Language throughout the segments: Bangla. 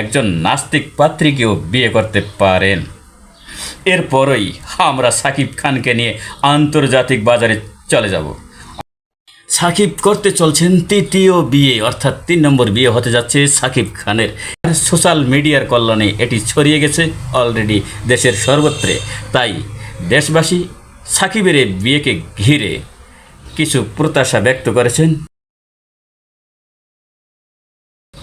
একজন নাস্তিক পাত্রীকেও বিয়ে করতে পারেন। এরপরই আমরা সাকিব খানকে নিয়ে আন্তর্জাতিক বাজারে চলে যাব। সাকিব করতে চলছেন তৃতীয় বিয়ে, অর্থাৎ তিন নম্বর বিয়ে হতে যাচ্ছে সাকিব খানের। সোশ্যাল মিডিয়ার কল্যাণে এটি ছড়িয়ে গেছে অলরেডি দেশের সর্বত্রে। তাই দেশবাসী সাকিবের এই বিয়েকে ঘিরে কিছু প্রত্যাশা ব্যক্ত করেছেন।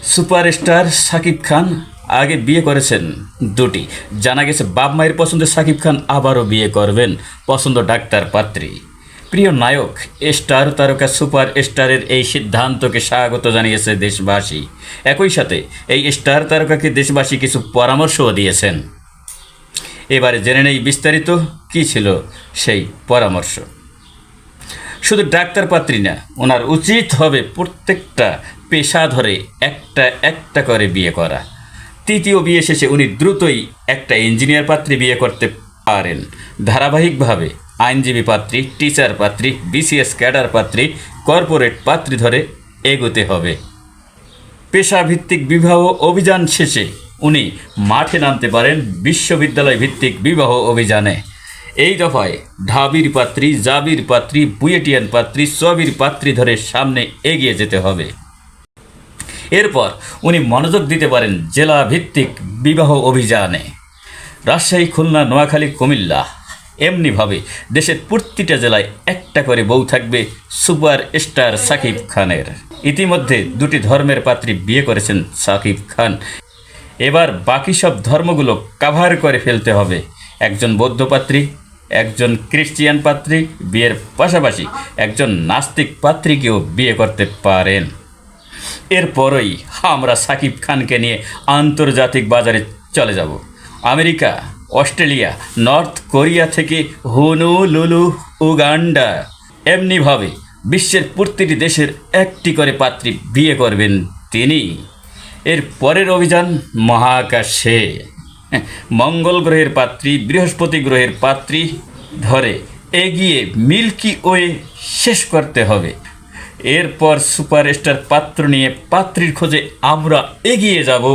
সুপারস্টার সাকিব খান আগে বিয়ে করেছেন দুটি। জানা গেছে, বাপ মায়ের পছন্দে সাকিব খান আবারও বিয়ে করবেন পছন্দ ডাক্তার পাত্রী। প্রিয় নায়ক স্টার তারকা সুপার স্টারের এই সিদ্ধান্তকে স্বাগত জানিয়েছে দেশবাসী। একই সাথে এই স্টার তারকাকে দেশবাসী কিছু পরামর্শও দিয়েছেন। এবারে জেনে নেই বিস্তারিত কী ছিল সেই পরামর্শ। শুধু ডাক্তার পাত্রী না, ওনার উচিত হবে প্রত্যেকটা পেশা ধরে একটা একটা করে বিয়ে করা। তৃতীয় বিয়ে শেষে উনি দ্রুতই একটা ইঞ্জিনিয়ার পাত্রী বিয়ে করতে পারেন। ধারাবাহিকভাবে আইনজীবী পাত্রী, টিচার পাত্রী, বিসিএস ক্যাডার পাত্রী, কর্পোরেট পাত্রী ধরে এগোতে হবে। পেশাভিত্তিক বিবাহ অভিযান শেষে উনি মাঠে নামতে পারেন বিশ্ববিদ্যালয় ভিত্তিক বিবাহ অভিযানে। এই দফায় ঢাবির পাত্রী, জাবির পাত্রী, বুয়েটিয়ান পাত্রী সবির পাত্রী ধরে সামনে এগিয়ে যেতে হবে। এরপর উনি মনোযোগ দিতে পারেন জেলা ভিত্তিক বিবাহ অভিযানে। রাজশাহী, খুলনা, নোয়াখালী, কুমিল্লা। এমনিভাবে দেশের প্রতিটা জেলায় একটা করে বউ থাকবে সুপার স্টার সাকিব খানের। ইতিমধ্যে দুটি ধর্মের পাত্রী বিয়ে করেছেন সাকিব খান। এবার বাকি সব ধর্মগুলো কাভার করে ফেলতে হবে। একজন বৌদ্ধ পাত্রী একজন খ্রিস্টিয়ান পাত্রী বিয়ের পাশাপাশি একজন নাস্তিক পাত্রীকেও বিয়ে করতে পারেন। এরপরই আমরা সাকিব খানকে নিয়ে আন্তর্জাতিক বাজারে চলে যাব। আমেরিকা, অস্ট্রেলিয়া, নর্থ কোরিয়া থেকে হুনু লুলু উগান্ডা। এমনিভাবে বিশ্বের প্রতিটি দেশের একটি করে পাত্রী বিয়ে করবেন তিনি। এর পরের অভিযান মহাকাশে। মঙ্গল গ্রহের পাত্রী, বৃহস্পতি গ্রহের পাত্রী ধরে এগিয়ে মিল্কি ওয়ে শেষ করতে হবে। এরপর সুপারস্টার পাত্র নিয়ে পাত্রীর খোঁজে আমরা এগিয়ে যাব।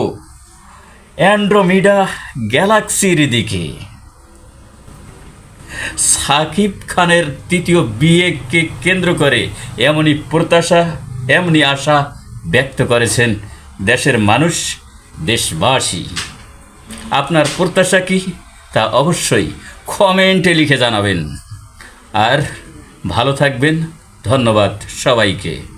অ্যান্ড্রোমিডা গ্যালাক্সির দিকে। সাকিব খানের তৃতীয় বিয়েকে কেন্দ্র করে এমনই প্রত্যাশা, এমনই আশা ব্যক্ত করেছেন দেশের মানুষ, দেশবাসী। আপনার প্রত্যাশা কী? তা অবশ্যই কমেন্টে লিখে জানাবেন। আর ভালো থাকবেন। ধন্যবাদ সবাইকে।